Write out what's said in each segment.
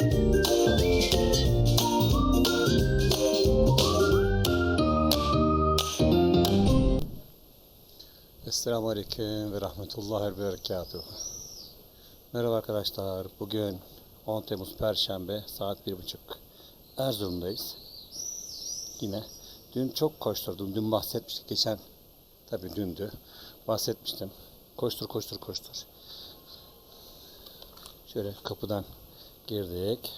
Esselamu Aleyküm ve Rahmetullahi ve Berekatuhu. Merhaba arkadaşlar. Bugün 10 Temmuz Perşembe saat 1.30. Erzurum'dayız. Yine dün çok koşturdum. Dün bahsetmiştik. Geçen tabii dündü. Bahsetmiştim. Koştur koştur koştur. Şöyle kapıdan girdik.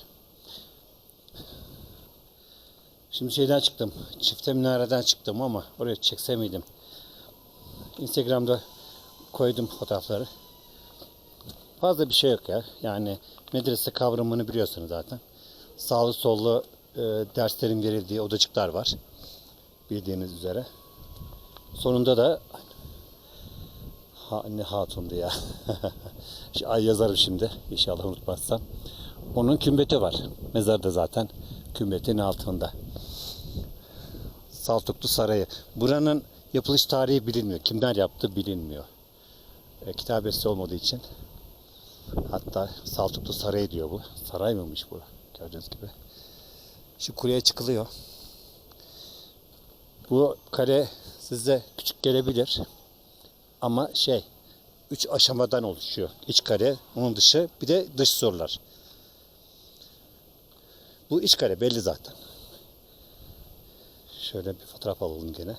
Şimdi şeyden çıktım. Çifte minareden çıktım ama oraya çekse miydim? Instagram'da koydum fotoğrafları. Fazla bir şey yok ya. Yani medrese kavramını biliyorsunuz zaten. Sağlı sollu e, derslerin verildiği odacıklar var. Bildiğiniz üzere. Sonunda da ha, ne hatundu ya. Ay yazarım şimdi. İnşallah unutmazsam. Onun kümbeti var. Mezarda zaten. Kümbetin altında. Saltuklu Sarayı. Buranın yapılış tarihi bilinmiyor. Kimler yaptı bilinmiyor. E, kitabesi olmadığı için. Hatta Saltuklu Sarayı diyor bu. Saray mıymış bu? Gördüğünüz gibi. Şu kuleye çıkılıyor. Bu kale size küçük gelebilir. Ama şey, üç aşamadan oluşuyor. İç kare, onun dışı, bir de dış surlar. Bu iç kare belli zaten. Şöyle bir fotoğraf alalım gene.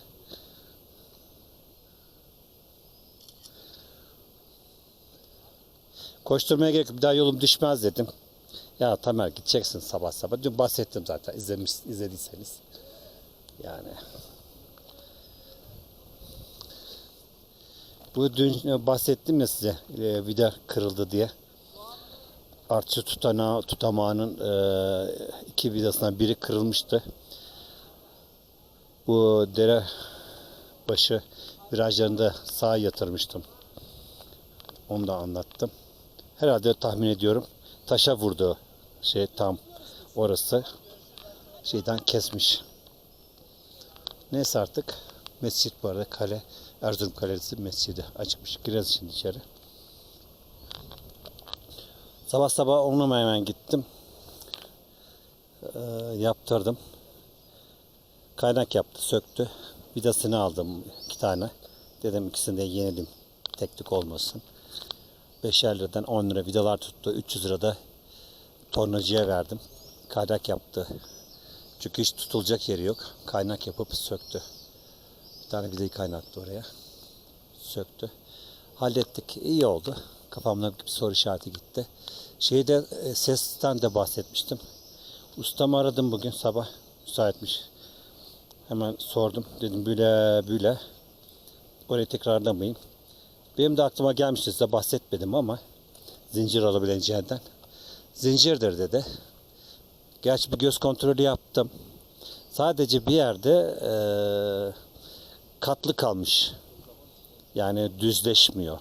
Koşturmaya gerek. Bir daha yolum düşmez dedim. Ya Tamer gideceksin sabah sabah. Dün bahsettim zaten izlemiş, izlediyseniz. Yani. Bu dün bahsettim ya size e, vida kırıldı diye. Artı tutanağı, tutamağının e, iki vidasından biri kırılmıştı. Bu dere başı virajlarında sağa yatırmıştım. Onu da anlattım. Herhalde tahmin ediyorum taşa vurdu şey tam orası şeyden kesmiş. Neyse artık mescit bu arada kale Erzurum Kalesi mescidi açıkmış. Gireriz şimdi içeri. Sabah sabah onunla hemen gittim. Ee, yaptırdım. Kaynak yaptı, söktü. Vidasını aldım iki tane. Dedim ikisini de yenilim. Teknik olmasın. 5'er liradan 10 lira vidalar tuttu. 300 lira da tornacıya verdim. Kaynak yaptı. Çünkü hiç tutulacak yeri yok. Kaynak yapıp söktü. Bir tane vidayı kaynattı oraya. Söktü. Hallettik. İyi oldu. Kafamda bir soru işareti gitti. Şeyde e, sesten de bahsetmiştim. Ustamı aradım bugün sabah. Müsaitmiş. Hemen sordum. Dedim böyle böyle. Orayı tekrarlamayayım. Benim de aklıma gelmişti size bahsetmedim ama zincir alabileceğinden. Zincirdir dedi. Gerçi bir göz kontrolü yaptım. Sadece bir yerde e, katlı kalmış. Yani düzleşmiyor.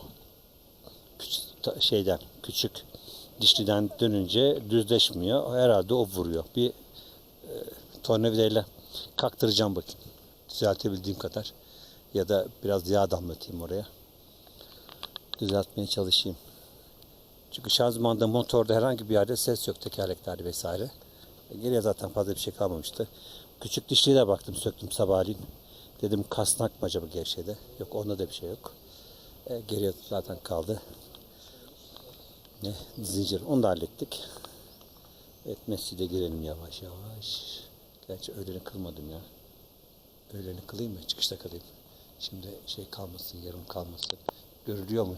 Şeyden küçük dişliden dönünce düzleşmiyor. Herhalde o vuruyor. Bir e, tornavidayla kaktıracağım bakayım. Düzeltebildiğim kadar. Ya da biraz yağ damlatayım oraya düzeltmeye çalışayım. Çünkü şanzımanda motorda herhangi bir yerde ses yok tekerleklerde vesaire. E, geriye zaten fazla bir şey kalmamıştı. Küçük dişliğe de baktım söktüm sabahleyin. Dedim kasnak mı acaba gevşedi? Yok onda da bir şey yok. E, geriye zaten kaldı. Ne? Zincir. Onu da hallettik. Evet mescide girelim yavaş yavaş. Gerçi öğleni kılmadım ya. Öğleni kılayım mı? Çıkışta kılayım. Şimdi şey kalmasın, yarım kalmasın. Görülüyor mu?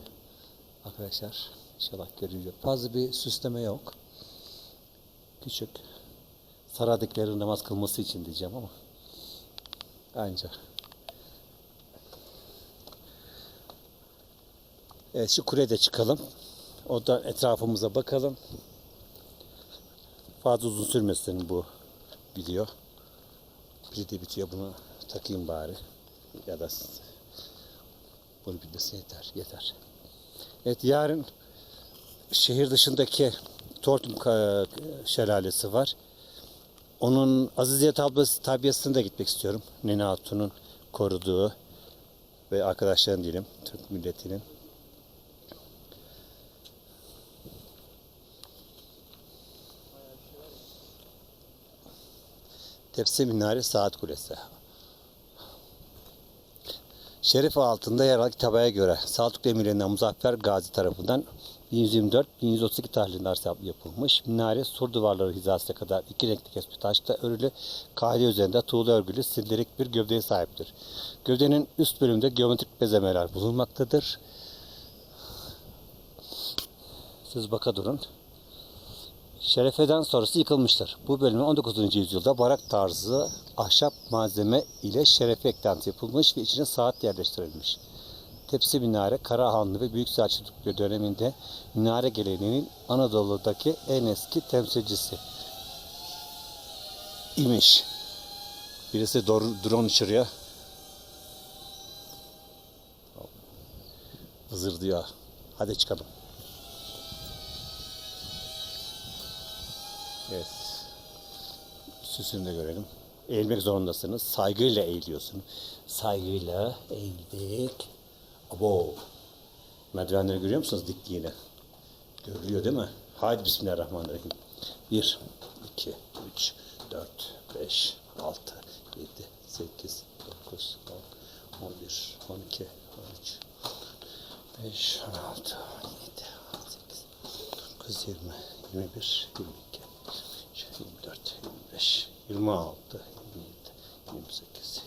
Arkadaşlar inşallah görülüyor. Fazla bir süsleme yok. Küçük. Saraydakilerin namaz kılması için diyeceğim ama anca. Evet şu kulede çıkalım. Oradan etrafımıza bakalım. Fazla uzun sürmesin bu video. Bir de bitiyor bunu takayım bari. Ya da bunu bilmesi yeter. Yeter. Evet yarın şehir dışındaki Tortum şelalesi var. Onun Aziziye tablası tabiyasına da gitmek istiyorum. Nene Hatun'un koruduğu ve arkadaşların diyelim Türk milletinin. Tepsi minare saat kulesi. Şerif altında yer alan kitabaya göre Saltuk emirlerinden Muzaffer Gazi tarafından 1124-1132 tarihinde arsa yapılmış. Minare sur duvarları hizasına kadar iki renkli kesme taşta örülü kaide üzerinde tuğla örgülü silindirik bir gövdeye sahiptir. Gövdenin üst bölümünde geometrik bezemeler bulunmaktadır. Siz baka durun. Şerefe'den sonrası yıkılmıştır. Bu bölümün 19. yüzyılda barak tarzı ahşap malzeme ile şerefe eklenti yapılmış ve içine saat yerleştirilmiş. Tepsi minare Karahanlı ve Büyük Selçuklu döneminde minare geleneğinin Anadolu'daki en eski temsilcisi imiş. Birisi drone uçuruyor. Hızır diyor. Hadi çıkalım. Evet. Süsünü de görelim. Eğilmek zorundasınız. Saygıyla eğiliyorsun. Saygıyla eğildik. Abo. Merdivenleri görüyor musunuz dikliğini? Görülüyor değil mi? Haydi Bismillahirrahmanirrahim. 1, 2, 3, 4, 5, 6, 7, 8, 9, 10, 11, 12, 13, 5, 16, 17, 18, 19, 20, 21, 22, 24, 25, 26, 27, 28,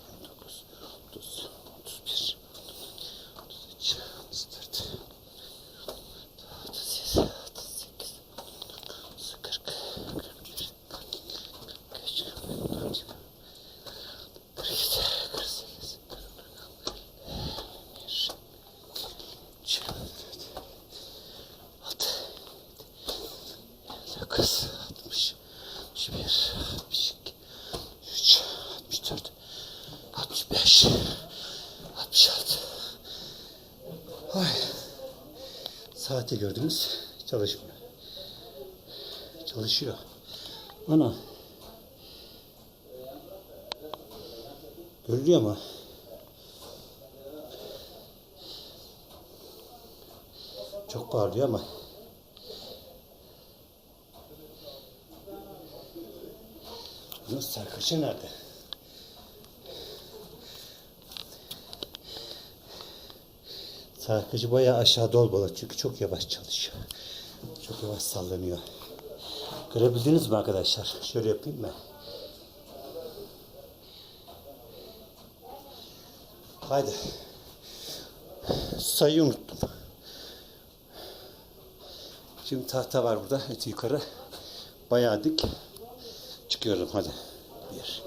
64, 65, 66. Ay. Saati gördünüz. Çalışmıyor. Çalışıyor. Ana. Görülüyor mu? Çok parlıyor ama. Bunun sarkaçı nerede? Sarkıcı bayağı aşağı dolbalı çünkü çok yavaş çalışıyor. Çok yavaş sallanıyor. Görebildiniz mi arkadaşlar? Şöyle yapayım mı? Haydi. Sayıyı unuttum. Şimdi tahta var burada. Öte yukarı. Bayağı dik. Çıkıyorum hadi. Bir.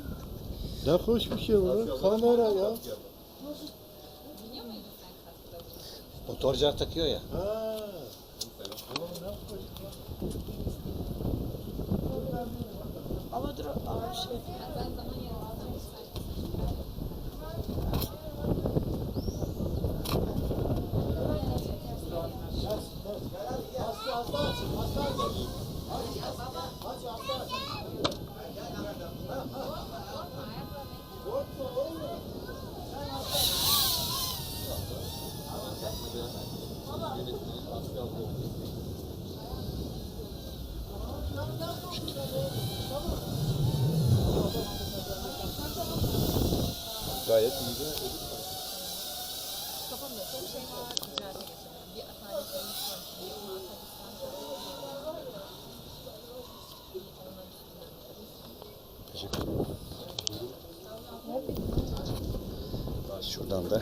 Ne hoş bir şey bu. Kamera ya. Motorcular takıyor ya. Ha. Ama dur aa, şey. Gayet iyi de. Şuradan da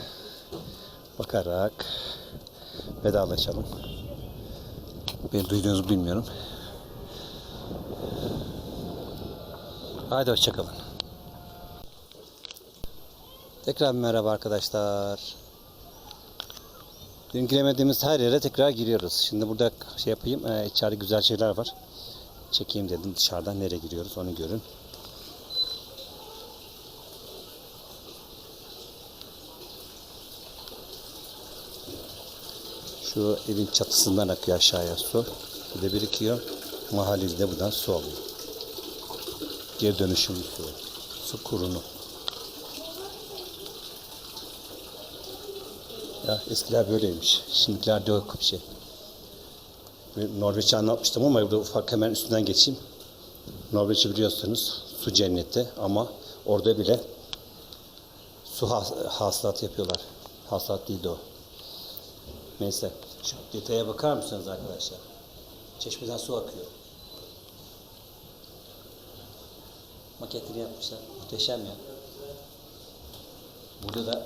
bakarak vedalaşalım. Beni duyduğunuzu bilmiyorum. Haydi hoşçakalın. Tekrar merhaba arkadaşlar. Dün giremediğimiz her yere tekrar giriyoruz. Şimdi burada şey yapayım. E, içeride güzel şeyler var. Çekeyim dedim dışarıdan nereye giriyoruz onu görün. Şu evin çatısından akıyor aşağıya su. Bir de birikiyor. Mahallede de buradan su alıyor. Geri dönüşümlü su. Su kurunu. Ya eskiler böyleymiş. Şimdikiler de yok bir şey. Norveç'i anlatmıştım ama burada ufak hemen üstünden geçeyim. Norveç'i biliyorsunuz su cenneti ama orada bile su has- hasılatı yapıyorlar. Hasılat değil de o. Neyse. Şu detaya bakar mısınız arkadaşlar? Çeşmeden su akıyor. Maketini yapmışlar. Muhteşem ya. Burada da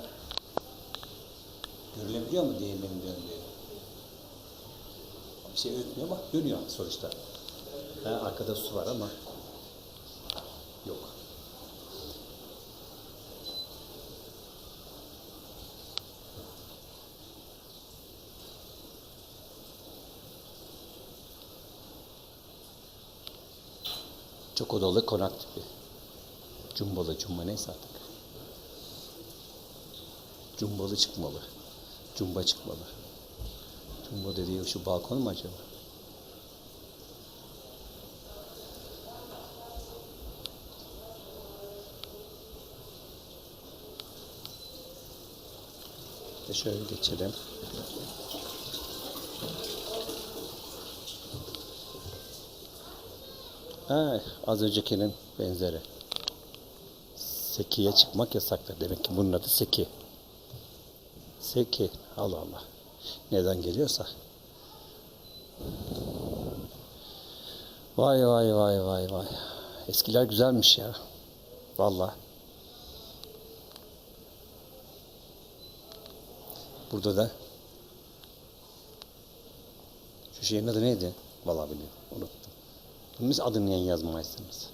görülebiliyor mu değirmenin döndüğü? Bir şey ötmüyor ama dönüyor sonuçta. Ha, arkada su var ama yok. Çok odalı konak tipi. Cumbalı, cumba neyse artık. Cumbalı çıkmalı. Cumba çıkmalı. Cumba dediği şu balkon mu acaba? Şöyle geçelim. Ha, az öncekinin benzeri. Sekiye çıkmak yasaktır. Demek ki bunun adı Seki. Seki. Allah Allah. Neden geliyorsa. Vay vay vay vay vay. Eskiler güzelmiş ya. Vallahi. Burada da şu şeyin adı neydi? Vallahi bilmiyorum. Unuttum. Bunun adını niye yazmayasınız?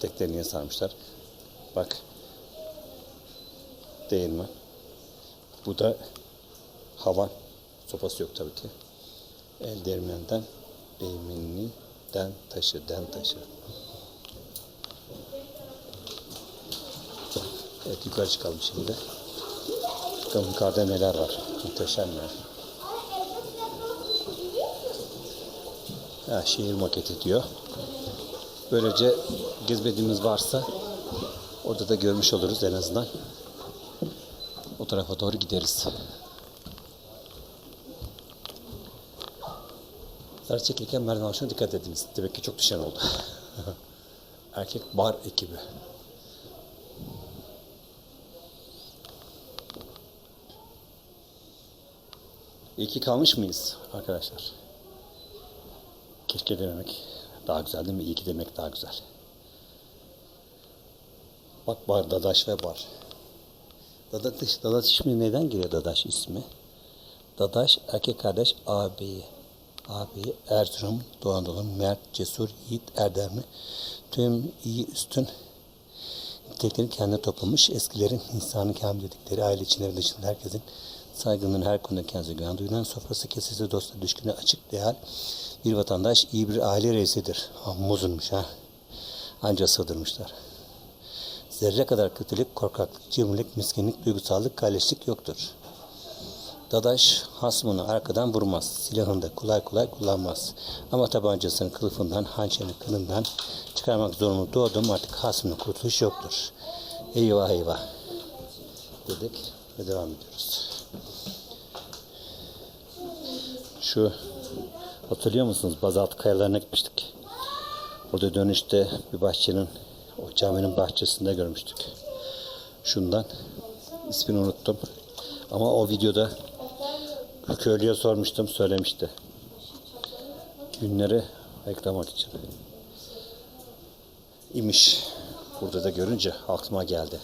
Petekleri niye sarmışlar? Bak. Değirmen. Bu da havan. Sopası yok tabii ki. El değirmeninden değirmenini den taşı, den taşı. Evet yukarı çıkalım şimdi. Bakalım yukarıda neler var. Muhteşem ya. Ha, şehir maketi diyor. Böylece gezmediğimiz varsa orada da görmüş oluruz en azından. O tarafa doğru gideriz. Sarı çekilirken merdiven şuna dikkat ediniz. Demek ki çok düşen oldu. Erkek bar ekibi. İyi ki kalmış mıyız arkadaşlar? Keşke dememek daha güzel değil mi? İyi ki demek daha güzel. Bak bar, Dadaş ve bar. Dadaş, Dadaş ismi neden geliyor Dadaş ismi? Dadaş erkek kardeş ağabeyi. Ağabeyi Erzurum, Doğu Anadolu, Mert, Cesur, Yiğit, Erdemli. Tüm iyi üstün nitelikleri kendine toplamış. Eskilerin insanı kamil dedikleri aile içinde ve dışında herkesin saygınlığın her konuda kendisine güven duyulan sofrası kesesi dosta düşküne açık değer bir vatandaş iyi bir aile reisidir. Muzunmuş ha. Anca sığdırmışlar. Zerre kadar kötülük, korkaklık, cimrilik, miskinlik, duygusallık, kalleşlik yoktur. Dadaş hasmını arkadan vurmaz. Silahını da kolay kolay kullanmaz. Ama tabancasının kılıfından, hançerini kılından çıkarmak zorunlu doğdum artık hasmının kurtuluş yoktur. Eyvah eyvah. Dedik ve devam ediyoruz. Şu hatırlıyor musunuz? Bazalt kayalarına gitmiştik. Orada dönüşte bir bahçenin, o caminin bahçesinde görmüştük. Şundan ismini unuttum. Ama o videoda köylüye sormuştum, söylemişti. Günleri reklamak için. İmiş. Burada da görünce aklıma geldi.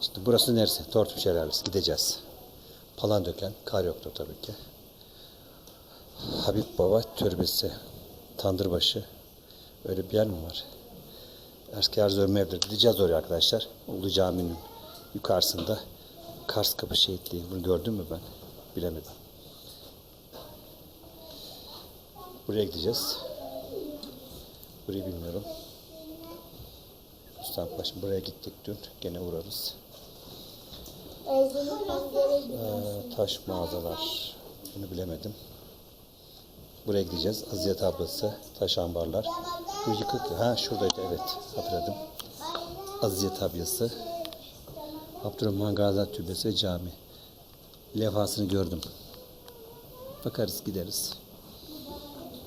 İşte burası neresi? Tortum Şelalesi. Gideceğiz. Palandöken. Kar yoktu tabii ki. Habib Baba Türbesi. Tandırbaşı. Öyle bir yer mi var? Eski Erzurum Mevlid. Gideceğiz oraya arkadaşlar. Ulu Cami'nin yukarısında. Kars Kapı Şehitliği. Bunu gördün mü ben? Bilemedim. Buraya gideceğiz. Burayı bilmiyorum. Üstadbaşı buraya gittik dün. Gene uğrarız. Ee, taş mağazalar. Bunu bilemedim. Buraya gideceğiz. Aziyet ablası, taş ambarlar. Bu yıkık. Ha şuradaydı evet. Hatırladım. Aziyet ablası. Abdurrahman Gazi Türbesi ve cami. Levhasını gördüm. Bakarız gideriz.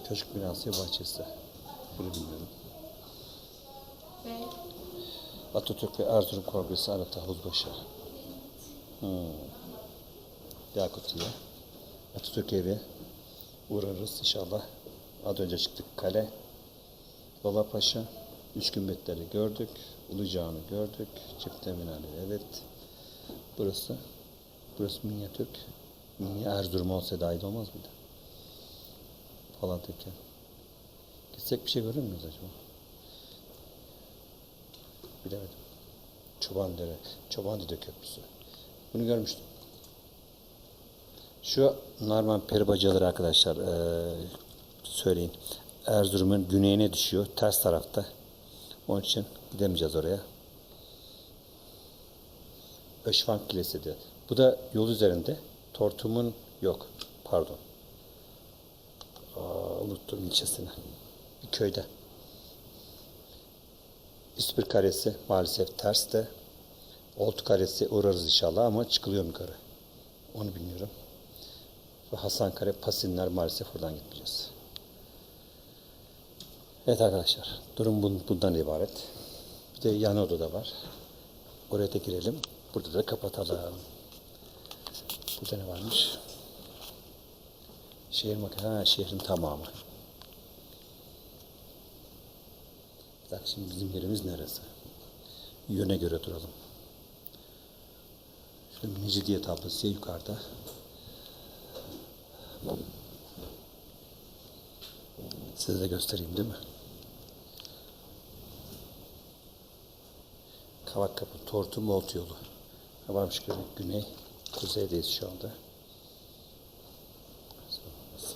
Köşk binası bahçesi. Bunu bilmiyorum. Atatürk ve Erzurum Kongresi Arata Havuzbaşı. Hmm. Yakutiye. Atatürk evi. Uğrarız inşallah. Az önce çıktık kale. Baba Paşa. Üç gümbetleri gördük. Ulu Cami gördük. Çifte minare evet. Burası. Burası minyatürk. Mini Erzurum olsa daha iyi olmaz mıydı? Falan tekken. Gitsek bir şey görür müyüz acaba? Bilemedim. Çobandere, Çobandere Köprüsü. Bunu görmüştüm. Şu Narman Peribacaları arkadaşlar eee, söyleyin. Erzurum'un güneyine düşüyor. Ters tarafta. Onun için gidemeyeceğiz oraya. Öşvan Kilesi de. Bu da yol üzerinde. Tortum'un yok. Pardon. Aa, unuttum ilçesini. Bir köyde. İspir Kalesi maalesef terste. Old Kalesi uğrarız inşallah ama çıkılıyor mu yukarı? Onu bilmiyorum. Ve Hasan Kale, Pasinler maalesef oradan gitmeyeceğiz. Evet arkadaşlar, durum bun- bundan ibaret. Bir de yan odada var. Oraya da girelim. Burada da kapatalım. Burada ne varmış? Şehir mak- ha, şehrin tamamı. Bak şimdi bizim yerimiz neresi? Yöne göre duralım. Şöyle Mecidiye tablosu yukarıda. Size de göstereyim değil mi? Kavak Kapı, Tortu, Molt yolu. Varmış güney, kuzeydeyiz şu anda. Burası.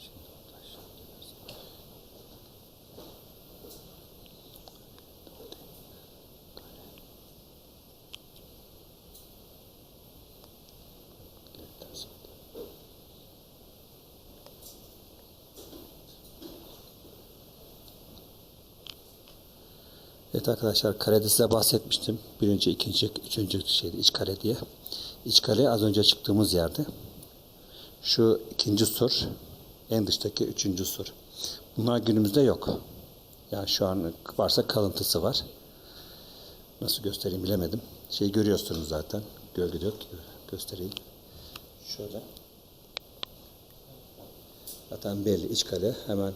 Şimdi orada şimdi. Evet arkadaşlar kalede size bahsetmiştim. Birinci, ikinci, üçüncü şeydi iç kale diye. İç kale az önce çıktığımız yerde. Şu ikinci sur, en dıştaki üçüncü sur. Bunlar günümüzde yok. Yani şu an varsa kalıntısı var. Nasıl göstereyim bilemedim. Şeyi görüyorsunuz zaten. Gölge yok. Göstereyim. Şöyle. Zaten belli iç kale hemen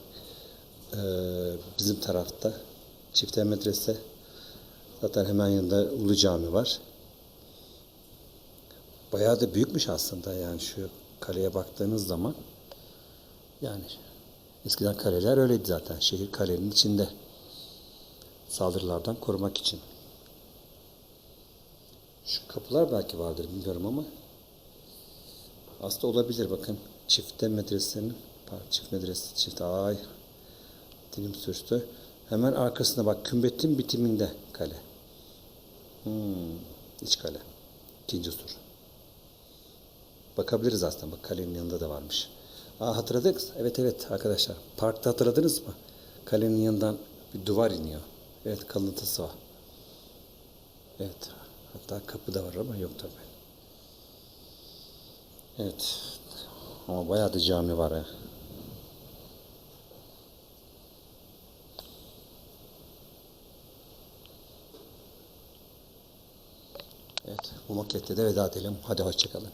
eee, bizim tarafta çifte medrese. Zaten hemen yanında Ulu Cami var. Bayağı da büyükmüş aslında yani şu kaleye baktığınız zaman. Yani eskiden kaleler öyleydi zaten. Şehir kalenin içinde. Saldırılardan korumak için. Şu kapılar belki vardır bilmiyorum ama aslında olabilir bakın. Çifte medresenin çift medrese çift ay dilim sürçtü. Hemen arkasında bak kümbetin bitiminde kale. Hmm, iç kale. İkinci sur. Bakabiliriz aslında. Bak kalenin yanında da varmış. Aa hatırladık. Evet evet arkadaşlar. Parkta hatırladınız mı? Kalenin yanından bir duvar iniyor. Evet kalıntısı var. Evet. Hatta kapı da var ama yok tabi. Evet. Ama bayağı da cami var ya. Bu makette de veda edelim. Hadi hoşçakalın.